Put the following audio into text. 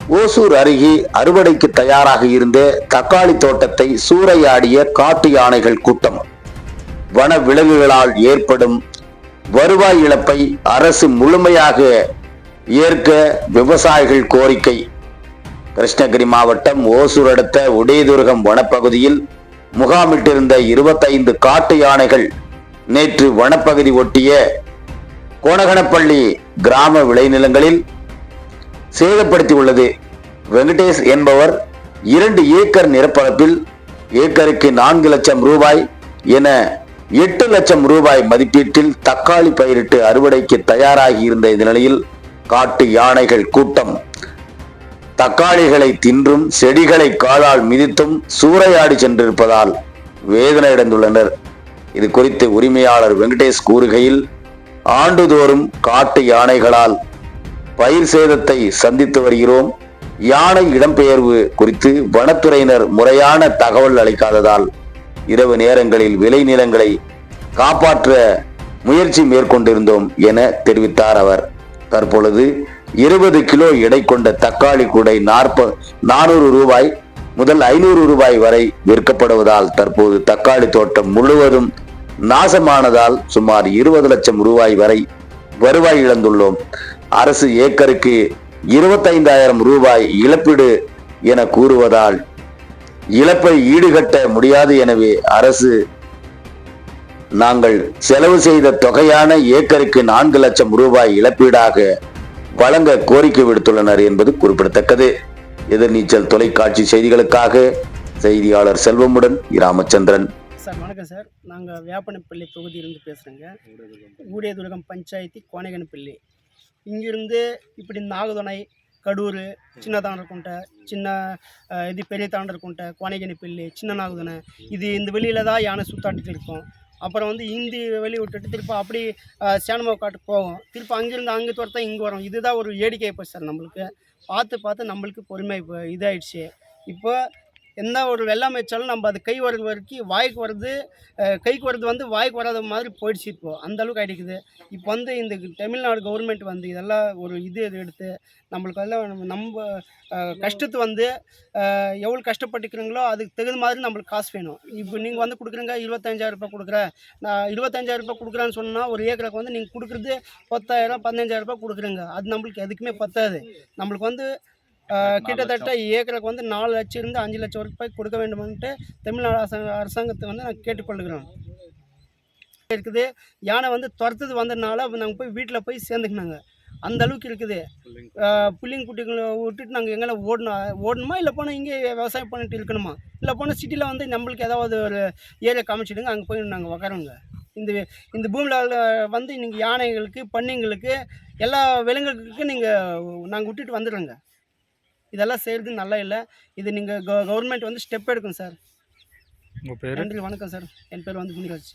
ஓசூர் அருகே அறுவடைக்கு தயாராக இருந்த தக்காளி தோட்டத்தை சூறையாடிய காட்டு யானைகள் கூட்டம். வன விலங்குகளால் ஏற்படும் வருவாய் இழப்பை அரசு முழுமையாக ஏற்க விவசாயிகள் கோரிக்கை. கிருஷ்ணகிரி மாவட்டம் ஓசூர் அடுத்த உடையதுர்கம் வனப்பகுதியில் முகாமிட்டிருந்த இருபத்தைந்து காட்டு யானைகள் நேற்று வனப்பகுதி ஒட்டிய கோணகனப்பள்ளி கிராம விளைநிலங்களில் சேதப்படுத்தியுள்ளது. வெங்கடேஷ் என்பவர் இரண்டு ஏக்கர் நிரப்பரப்பில் ஏக்கருக்கு நான்கு லட்சம் ரூபாய் என எட்டு லட்சம் ரூபாய் மதிப்பீட்டில் தக்காளி பயிரிட்டு அறுவடைக்கு தயாராகி இருந்த இந்த நிலையில் காட்டு யானைகள் கூட்டம் தக்காளிகளை தின்றும் செடிகளை காலால் மிதித்தும் சூறையாடி சென்றிருப்பதால் வேதனையடைந்துள்ளனர். இது குறித்து உரிமையாளர் வெங்கடேஷ் கூறுகையில் ஆண்டுதோறும் காட்டு யானைகளால் பயிர் சேதத்தை சந்தித்து வருகிறோம். யானை இடம்பெயர்வு குறித்து வனத்துறையினர் முறையான தகவல் அளிக்காததால் இரவு நேரங்களில் விளைநிலங்களை காப்பாற்ற முயற்சி மேற்கொண்டிருந்தோம் என தெரிவித்தார் அவர். தற்பொழுது இருபது கிலோ எடை கொண்ட தக்காளி கூடை நாற்ப நானூறு ரூபாய் முதல் ஐநூறு ரூபாய் வரை விற்கப்படுவதால் தற்போது தக்காளி தோட்டம் முழுவதும் நாசமானதால் சுமார் இருபது லட்சம் ரூபாய் வரை வருவாய் இழந்துள்ளோம். அரசு ஏக்கருக்கு இருபத்தைந்தாயிரம் ரூபாய் இழப்பீடு என கூறுவதால் இழப்பை ஈடுகட்ட முடியாது எனவே அரசு நாங்கள் செலவு செய்த தொகையான ஏக்கருக்கு நான்கு லட்சம் ரூபாய் இழப்பீடாக வழங்க கோரிக்கை விடுத்துள்ளனர் என்பது குறிப்பிடத்தக்கது. எதிர்நீச்சல் தொலைக்காட்சி செய்திகளுக்காக செய்தியாளர் செல்வமுடன் ராமச்சந்திரன் சார் வணக்கம் சார். நாங்கள் வேப்பனப்பள்ளி தொகுதியிலிருந்து பேசுகிறேங்க ஊடியதுலகம் பஞ்சாயத்து கோனகனப்பள்ளி இங்கிருந்து இப்படி நாகதுணை கடூர் சின்ன தாண்டர்குண்டை சின்ன இது பெரிய தாண்டர்குண்டை கோனகனப்பள்ளி சின்ன நாகதுணை இது இந்த வெளியில் தான் யானை சுத்தாட்டிட்டு இருக்கும். அப்புறம் வந்து இந்தி வெளியே விட்டுட்டு திருப்பி அப்படி அஹ், சேனமாவு காட்டுக்கு போகும் திருப்பி அங்கேருந்து அங்கே துரத்தா இங்கே வரும். இதுதான் ஒரு வேடிக்கை போச்சு சார் நம்மளுக்கு. பார்த்து பார்த்து நம்மளுக்கு பொறுமை இப்போ இதாகிடுச்சு இப்போ எந்த ஒரு வெள்ளாமை வச்சாலும் நம்ம அது கை வர்றது வரைக்கும் வாய்க்கு வர்றது கைக்கு வர்றது வந்து வாய்க்கு வராத மாதிரி போயிடுச்சு இப்போது அந்த அளவுக்கு ஆகிடுக்குது இப்போ வந்து இந்த தமிழ்நாடு கவர்மெண்ட் வந்து இதெல்லாம் ஒரு இது எடுத்து நம்மளுக்கு எல்லாம் நம்ம- கஷ்டத்து வந்து எவ்வளோ கஷ்டப்பட்டுக்கிறீங்களோ அதுக்கு தகுந்த மாதிரி நம்மளுக்கு காசு வேணும். இப்போ நீங்கள் வந்து கொடுக்குறீங்க இருபத்தஞ்சாயிரரூபா ரூபாய் கொடுக்குறேன். நான் இருபத்தஞ்சாயிரம் ரூபாய் கொடுக்குறேன்னு சொன்னால் ஒரு ஏக்கருக்கு வந்து நீங்கள் கொடுக்குறது பத்தாயிரம் பதினஞ்சாயிரம் ரூபாய் கொடுக்குறீங்க. அது நம்மளுக்கு எதுக்குமே பத்தாது. நம்மளுக்கு வந்து கிட்டத்தட்ட ஏக்கருக்கு வந்து நாலு லட்சம் இருந்து அஞ்சு லட்சம் ரூபாய் கொடுக்க வேண்டுமென்ட்டு தமிழ்நாடு அரசாங்க அரசாங்கத்தை வந்து நான் கேட்டுக்கொள்கிறோம். இருக்குது. யானை வந்து துரத்துது வந்ததுனால நாங்கள் போய் வீட்டில் போய் சேர்ந்துக்கினாங்க. அந்த அளவுக்கு இருக்குது. அஹ், புள்ளிங்க குட்டிகளை விட்டுட்டு நாங்கள் எங்கே ஓடணும் ஓடணுமா? இல்லை போனால் இங்கே விவசாயம் பண்ணிட்டு இருக்கணுமா? இல்லை போனால் சிட்டியில் வந்து நம்மளுக்கு ஏதாவது ஒரு ஏரியா காமிச்சிடுங்க அங்கே போய் நாங்கள் உக்காரோங்க இந்த இந்த பூமியில் வந்து நீங்கள் யானைகளுக்கு பன்னிங்களுக்கு எல்லா விலங்குகளுக்கும் நீங்கள் நாங்கள் விட்டுட்டு வந்துடுறோங்க. இதெல்லாம் செய்கிறது நல்லா இல்லை. இது நீங்கள் கவர்மெண்ட் வந்து ஸ்டெப் எடுக்கணும் சார். நன்றி வணக்கம் சார். என் பேர் வந்து முனிராஜ்.